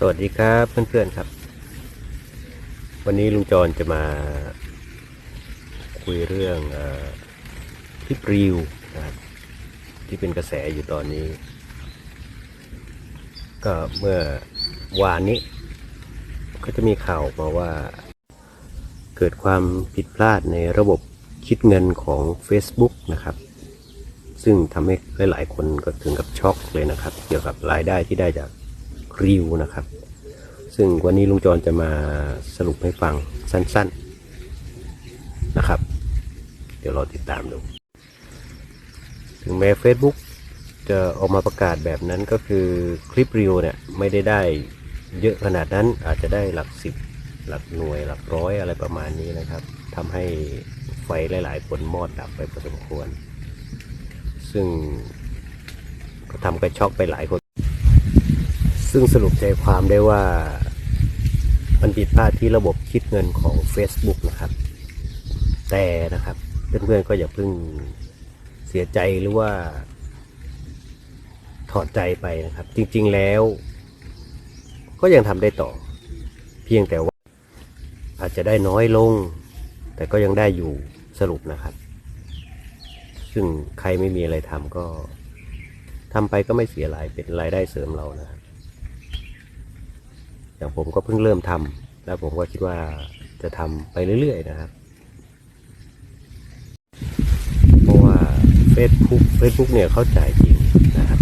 สวัสดีครับเพื่อนๆครับ วันนี้ลุงจรจะมาคุยเรื่องเออคลิปรีวนะครับที่เป็นกระแสอยู่ตอนนี้ ก็เมื่อวานนี้ ก็จะมีข่าวออกมาว่า เกิดความผิดพลาดในระบบคิดเงินของ Facebook นะครับ ซึ่งทำให้หลายๆคนก็ถึงกับช็อกเลยนะครับ เกี่ยวกับรายได้ที่ได้จาก รีวนะครับ ซึ่งวันนี้ลุงจรจะมาสรุปให้ฟังสั้น ๆนะครับ เดี๋ยวราติดตามดู ถึงแม้ Facebook จะออกมาประกาศแบบนั้นก็คือคลิปรีวเนี่ยไม่ได้ได้เยอะขนาดนั้นอาจจะได้หลักสิบหลักหน่วยหลักร้อยอะไรประมาณนี้นะครับทำให้ไฟหลายๆคนมอดดับไปพอสมควร ซึ่งก็ทำกระช็อกไปหลายคน ซึ่งสรุปใจความได้ว่ามันผิดพลาดที่ระบบคิดเงินของ Facebook นะครับ แต่นะครับเพื่อนๆก็อย่าเพิ่งเสียใจหรือว่า ถอดใจไปนะครับ จริงๆแล้ว ก็ยังทำได้ต่อ เพียงแต่ว่า อาจจะได้น้อยลง แต่ก็ยังได้อยู่สรุปนะครับ ซึ่งใครไม่มีอะไรทำก็ทำไปก็ไม่เสียหลายเป็นรายได้เสริมเรานะครับ อย่างผมก็เพิ่งเริ่มทำแล้วผมก็คิดว่าจะทำไปเรื่อยๆนะครับ เพราะว่า Facebook Facebook เนี่ยเขาจ่ายจริงนะครับ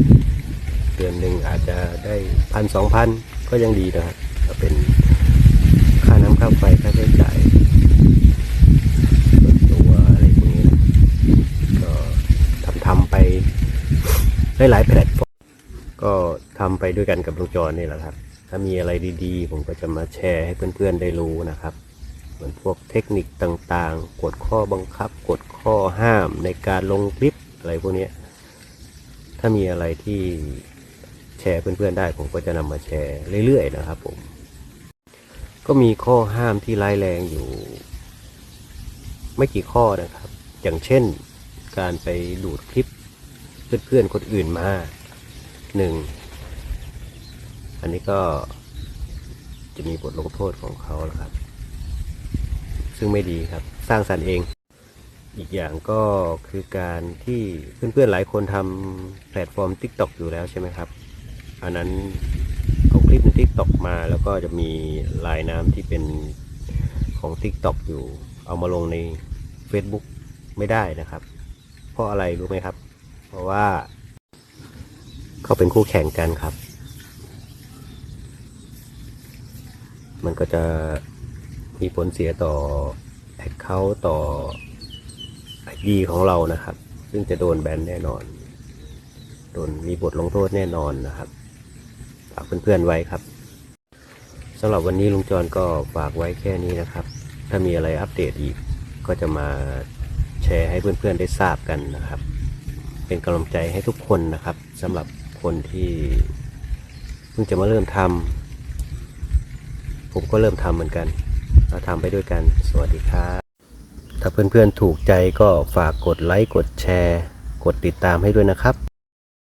เดือนหนึ่งอาจจะได้พันสองพันก็ยังดีนะครับก็เป็นค่าน้ำค่าไฟค่าใช้จ่ายส่วนตัวอะไรพวกนี้นะก็ทำทำไปหลายๆแพลตฟอร์มก็ทำไปด้วยกันกับลุงจรนี่แหละครับ ถ้ามีอะไรดีๆ ผมก็จะมาแชร์ให้เพื่อนๆได้รู้นะครับ เหมือนพวกเทคนิคต่างๆ กฎข้อบังคับ กฎข้อห้ามในการลงคลิปอะไรพวกนี้ ถ้ามีอะไรที่แชร์เพื่อนๆได้ ผมก็จะนำมาแชร์เรื่อยๆนะครับผม ก็มีข้อห้ามที่ร้ายแรงอยู่ ไม่กี่ข้อนะครับ อย่างเช่นการไปดูดคลิปเพื่อนๆคนอื่นมาหนึ่ง อันนี้ก็จะมีบทลงโทษของเขาแล้วครับ ซึ่งไม่ดีครับ สร้างสรรค์เอง อีกอย่างก็คือการที่เพื่อนๆหลายคนทำแพลตฟอร์ม TikTok อยู่แล้วใช่ไหมครับ อันนั้นเอาคลิปใน TikTok มาแล้วก็จะมีลายน้ำที่เป็นของ TikTok อยู่ เอามาลงใน Facebook ไม่ได้นะครับ เพราะอะไรรู้ไหมครับ เพราะว่า เขาเป็นคู่แข่งกันครับ มันก็จะมีผลเสียต่อแอคเคาท์ต่อไอดีของเรานะครับ ซึ่งจะโดนแบนแน่นอน โดนมีบทลงโทษแน่นอนนะครับ ฝากเพื่อนๆไว้ครับสำหรับวันนี้ลุงจรก็ฝากไว้แค่นี้นะครับ ถ้ามีอะไรอัปเดตอีก ก็จะมาแชร์ให้เพื่อนๆได้ทราบกันนะครับ เป็นกำลังใจให้ทุกคนนะครับสำหรับคนที่เพิ่งจะมาเริ่มทำ ผมก็เริ่มทำเหมือนกัน เราทำไปด้วยกัน สวัสดีครับถ้าเพื่อนๆถูกใจก็ฝากกดไลค์กดแชร์ กดติดตามให้ด้วยนะครับ